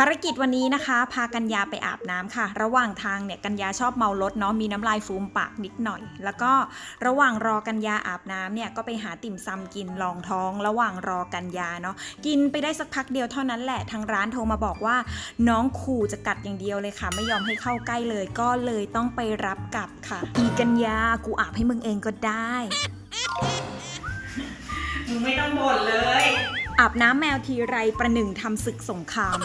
ภารกิจวันนี้นะคะ พากัญญาไปอาบน้ำค่ะ ระหว่างทางเนี่ยกัญญาชอบเมารถเนาะมีน้ำลายฟูมปากนิดหน่อย แล้วก็ระหว่างรอกัญญาอาบน้ำเนี่ยก็ไปหาติ่มซำกินรองท้อง ระหว่างรอกัญญาเนาะกินไปได้สักพักเดียวเท่านั้นแหละทางร้านโทรมาบอกว่า น้องขู่จะกัดอย่างเดียวเลยค่ะ ไม่ยอมให้เข้าใกล้เลยก็เลยต้องไปรับกลับค่ะ อีกัญญากูอาบให้มึงเองก็ได้มึงไม่ต้องบ่นเลยอาบน้ำแมวทีไรประหนึ่งทำศึกสงคราม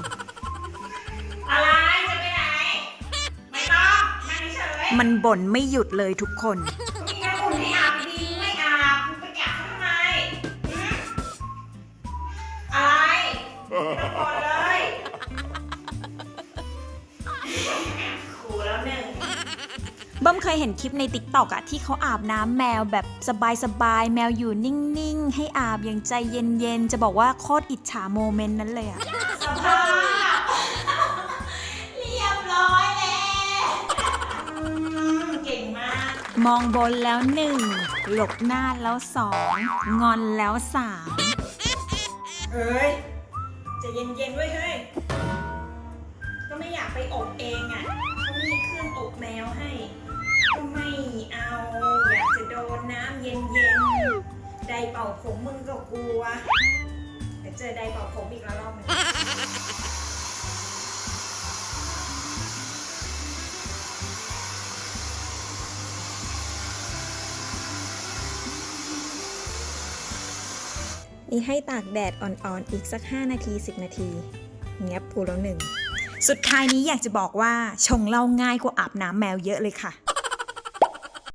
มันบ่นไม่หยุดเลยทุกคนๆมีน้ำอุ่นให้อาบดีๆไม่อาบมึงไปกัดเขาทำไมหืมอะไรไม่ต้องบ่นเลยขู่แล้วหนึ่ง เบิ้มเคยเห็นคลิปในติ๊กต็อกอะที่เขาอาบน้ำแมวแบบสบายๆ แมวอยู่นิ่ง ๆ ให้อาบอย่างใจเย็น ๆ จะบอกว่าโคตรอิจฉาโมเมนต์นั้นเลยอะสภาพ มองบนแล้วหนึ่งหลบหน้าแล้วสองงอนแล้วสามเอ้ยจะเย็นๆไว้เฮ้ย ก็ไม่อยากไปอบเองอะเขามีเครื่องอบแมวให้ ก็ไม่เอา อยากจะโดนน้ำเย็นๆ ได้เป่าผมมึงก็กลัว นี่ให้ตากแดดอ่อนๆ อีกสัก 5 นาที 10 นาทีเงียบพูแล้วหนึ่ง สุดท้ายนี้อยากจะบอกว่าชงเหล้าง่ายกว่าอาบน้ำแมวเยอะเลยค่ะ